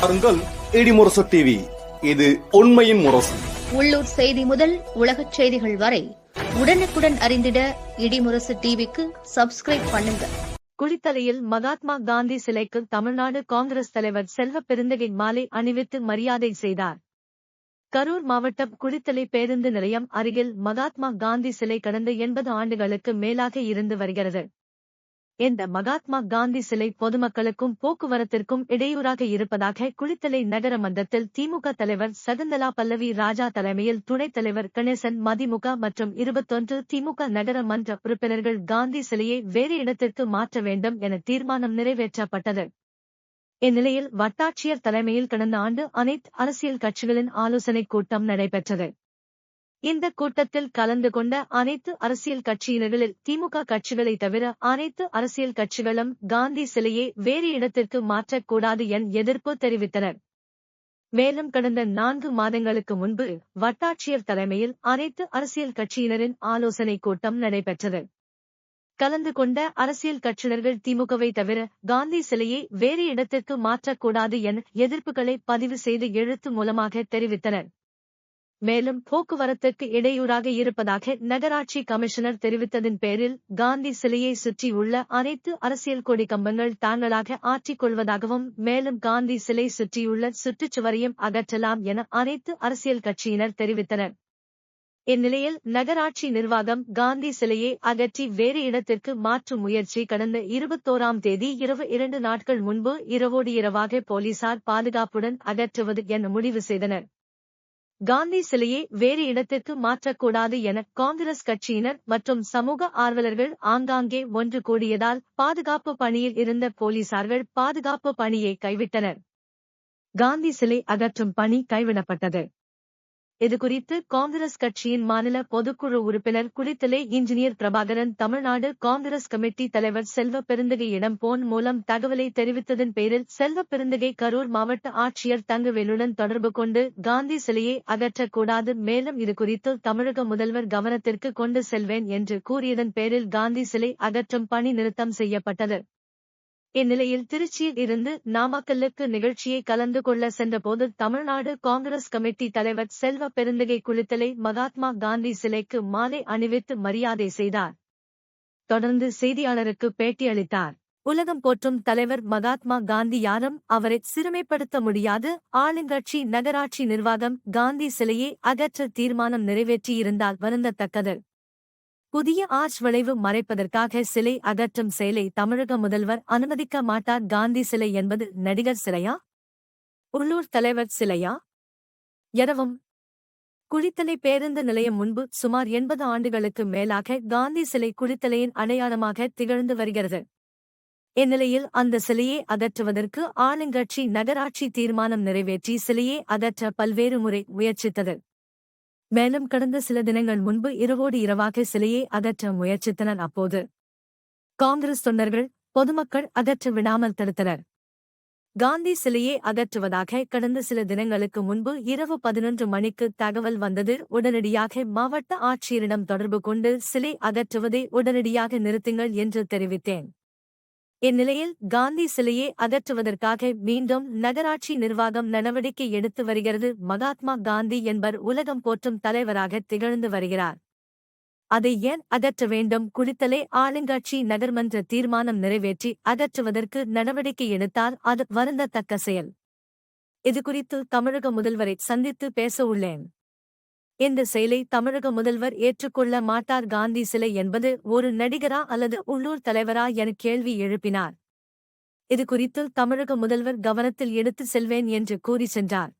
பாருங்கள் இடிமுரசு டிவி இது உண்மையின் முரசு. உள்ளூர் செய்தி முதல் உலகச் செய்திகள் வரை உடனுக்குடன் அறிந்திட இடிமுரசு டிவிக்கு சப்ஸ்கிரைப் பண்ணுங்க. குளித்தலையில் மகாத்மா காந்தி சிலைக்கு தமிழ்நாடு காங்கிரஸ் தலைவர் செல்வ பெருந்தகை மாலை அணிவித்து மரியாதை செய்தார். கரூர் மாவட்டம் குளித்தலை பேருந்து நிலையம் அருகில் மகாத்மா காந்தி சிலை கடந்த எண்பது ஆண்டுகளுக்கு மேலாக இருந்து வருகிறது. இந்த மகாத்மா காந்தி சிலை பொதுமக்களுக்கும் போக்குவரத்திற்கும் இடையூறாக இருப்பதாக குளித்தலை நகர மன்றத்தில் திமுக தலைவர் சகுந்தலா பல்லவி ராஜா தலைமையில் துணைத் தலைவர் கணேசன் மதிமுக மற்றும் இருபத்தொன்று திமுக நகர மன்ற உறுப்பினர்கள் காந்தி சிலையை வேறு இடத்திற்கு மாற்ற வேண்டும் என தீர்மானம் நிறைவேற்றப்பட்டது. இந்நிலையில் வட்டாட்சியர் தலைமையில் கடந்த ஆண்டு அனைத்து அரசியல் கட்சிகளின் ஆலோசனைக் கூட்டம் நடைபெற்றது. இந்த கூட்டத்தில் கலந்து கொண்ட அனைத்து அரசியல் கட்சியினர்களில் திமுக கட்சிகளை தவிர அனைத்து அரசியல் கட்சிகளும் காந்தி சிலையை வேறு இடத்திற்கு மாற்றக்கூடாது என எதிர்ப்பு தெரிவித்தனர். மேலும் கடந்த நான்கு மாதங்களுக்கு முன்பு வட்டாட்சியர் தலைமையில் அனைத்து அரசியல் கட்சியினரின் ஆலோசனைக் கூட்டம் நடைபெற்றது. கலந்து கொண்ட அரசியல் கட்சியினர்கள் திமுகவை தவிர காந்தி சிலையை வேறு இடத்திற்கு மாற்றக்கூடாது என எதிர்ப்புகளை பதிவு செய்து எழுத்து மூலமாக தெரிவித்தனர். மேலும் போக்குவரத்துக்கு இடையூறாக இருப்பதாக நகராட்சி கமிஷனர் தெரிவித்ததின் பேரில் காந்தி சிலையை சுற்றியுள்ள அனைத்து அரசியல் கொடி கம்பங்கள் தாங்களாக ஆற்றிக் கொள்வதாகவும் மேலும் காந்தி சிலை சுற்றியுள்ள சுற்றுச்சுவரையும் அகற்றலாம் என அனைத்து அரசியல் கட்சியினர் தெரிவித்தனர். இந்நிலையில் நகராட்சி நிர்வாகம் காந்தி சிலையை அகற்றி வேறு இடத்திற்கு மாற்றும் முயற்சி கடந்த இருபத்தோராம் தேதி இரவு இரண்டு நாட்கள் முன்பு இரவோடு இரவாக போலீசார் பாதுகாப்புடன் அகற்றுவது என முடிவு செய்தனர். காந்தி சிலையை வேறு இடத்திற்கு மாற்றக்கூடாது என காங்கிரஸ் கட்சியினர் மற்றும் சமூக ஆர்வலர்கள் ஆங்காங்கே ஒன்று கூடியதால் பாதுகாப்பு பணியில் இருந்த போலீசார்கள் பாதுகாப்பு பணியை கைவிட்டனர். காந்தி சிலை அகற்றும் பணி கைவிடப்பட்டது. இதுகுறித்து காங்கிரஸ் கட்சியின் மாநில பொதுக்குழு உறுப்பினர் Kulithalai engineer Prabhakaran Tamil Nadu Congress committee தலைவர் செல்வ பெருந்தகையிடம் போன் மூலம் தகவலை தெரிவித்ததன் பேரில் செல்வ பெருந்தகை கரூர் மாவட்ட ஆட்சியர் தங்கவேலுடன் தொடர்பு கொண்டு காந்தி சிலையை அகற்றக்கூடாது. மேலும் இதுகுறித்து தமிழக முதல்வர் கவனத்திற்கு கொண்டு செல்வேன் என்று கூறியதன் பேரில் காந்தி சிலை அகற்றும் பணி நிறுத்தம் செய்யப்பட்டது. இந்நிலையில் திருச்சியில் இருந்து நாமக்கல்லுக்கு நிகழ்ச்சியை கலந்து கொள்ள சென்றபோது தமிழ்நாடு காங்கிரஸ் கமிட்டி தலைவர் செல்வ பெருந்தகை குளித்தலை மகாத்மா காந்தி சிலைக்கு மாலை அணிவித்து மரியாதை செய்தார். தொடர்ந்து செய்தியாளருக்கு பேட்டியளித்தார் உலகம் போற்றும் தலைவர் மகாத்மா காந்தி யாரும் அவரை சிறுமைப்படுத்த முடியாது. ஆளுங்கட்சி நகராட்சி நிர்வாகம் காந்தி சிலையை அகற்ற தீர்மானம் நிறைவேற்றியிருந்தால் வருந்தத்தக்கது. புதிய ஆர்ச் வளைவு மறைப்பதற்காக சிலை அகற்றும் செயலை தமிழக முதல்வர் அனுமதிக்க மாட்டார். காந்தி சிலை என்பது நடிகர் சிலையா? உள்ளூர் தலைவர் சிலையா? எனவும் குளித்தலை பேருந்து நிலையம் முன்பு சுமார் எண்பது ஆண்டுகளுக்கு மேலாக காந்தி சிலை குளித்தலையின் அடையாளமாக திகழ்ந்து வருகிறது. இந்நிலையில் அந்த சிலையை அகற்றுவதற்கு ஆளுங்கட்சி நகராட்சி தீர்மானம் நிறைவேற்றி சிலையை அகற்ற பல்வேறு முறை முயற்சித்தது. மேலும் கடந்த சில தினங்கள் முன்பு இரவோடு இரவாக சிலையை அகற்ற முயற்சித்தனர். அப்போது காங்கிரஸ் தொண்டர்கள் பொதுமக்கள் அகற்ற விடாமல் தடுத்தனர். காந்தி சிலையை அகற்றுவதாக கடந்த சில தினங்களுக்கு முன்பு இரவு பதினொன்று மணிக்கு தகவல் வந்தது. உடனடியாக மாவட்ட ஆட்சியரிடம் தொடர்பு கொண்டு சிலை அகற்றுவதை உடனடியாக நிறுத்துங்கள் என்று தெரிவித்தேன். இந்நிலையில் காந்தி சிலையை அகற்றுவதற்காக மீண்டும் நகராட்சி நிர்வாகம் நடவடிக்கை எடுத்து வருகிறது. மகாத்மா காந்தி என்பர் உலகம் போற்றும் தலைவராக திகழ்ந்து வருகிறார். அதை ஏன் அகற்ற வேண்டும்? குளித்தலை ஆளுங்கட்சி நகர்மன்ற தீர்மானம் நிறைவேற்றி அகற்றுவதற்கு நடவடிக்கை எடுத்தால் அது வருந்தத்தக்க செயல். இதுகுறித்து தமிழக முதல்வரை சந்தித்து பேச உள்ளேன். இந்த செயலை தமிழக முதல்வர் ஏற்றுக்கொள்ள மாட்டார். காந்தி சிலை என்பது ஒரு நடிகரா அல்லது உள்ளூர் தலைவரா என கேள்வி எழுப்பினார். இது குறித்து தமிழக முதல்வர் கவனத்தில் எடுத்து செல்வேன் என்று கூறி சென்றார்.